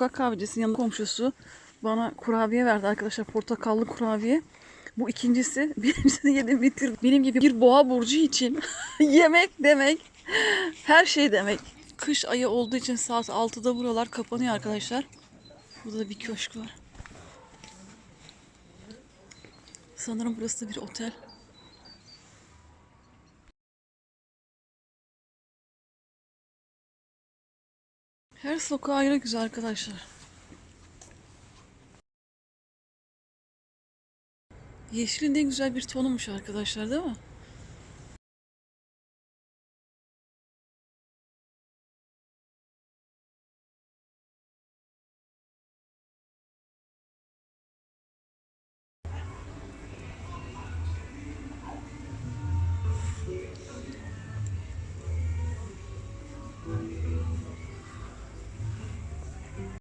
Sokak kahvecisinin yanında komşusu bana kurabiye verdi arkadaşlar. Portakallı kurabiye. Bu ikincisi. Birincisini yedim bitirdim. Benim gibi bir boğa burcu için yemek demek her şey demek. Kış ayı olduğu için saat 6'da buralar kapanıyor arkadaşlar. Burada da bir köşk var. Sanırım burası da bir otel. Her sokağı ayrı güzel arkadaşlar. Yeşilin en güzel bir tonumuş arkadaşlar değil mi?